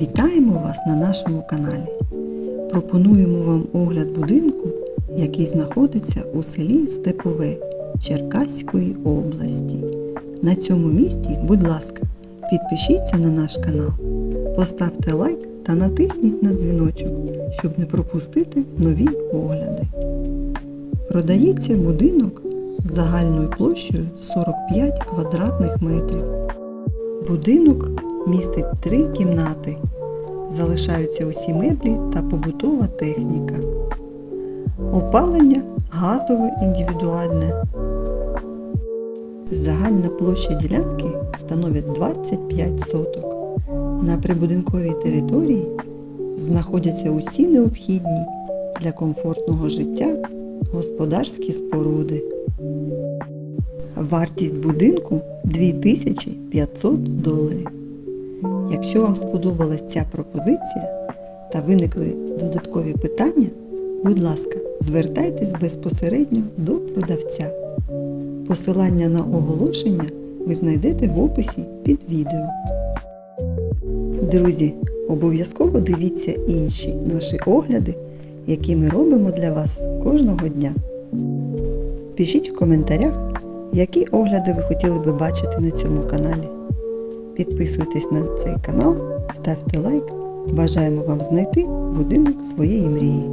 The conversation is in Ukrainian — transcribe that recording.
Вітаємо вас на нашому каналі. Пропонуємо вам огляд будинку, який знаходиться у селі Степове Черкаської області. На цьому місці, будь ласка, підпишіться на наш канал, поставте лайк та натисніть на дзвіночок, щоб не пропустити нові огляди. Продається будинок загальною площею 45 квадратних метрів. Будинок містить три кімнати. Залишаються усі меблі та побутова техніка. Опалення газове індивідуальне. Загальна площа ділянки становить 25 соток. На прибудинковій території знаходяться усі необхідні для комфортного життя господарські споруди. Вартість будинку 2500 доларів. Якщо вам сподобалась ця пропозиція та виникли додаткові питання, будь ласка, звертайтесь безпосередньо до продавця. Посилання на оголошення ви знайдете в описі під відео. Друзі, обов'язково дивіться інші наші огляди, які ми робимо для вас кожного дня. Пишіть в коментарях, які огляди ви хотіли би бачити на цьому каналі. Підписуйтесь на цей канал, ставте лайк. Бажаємо вам знайти будинок своєї мрії.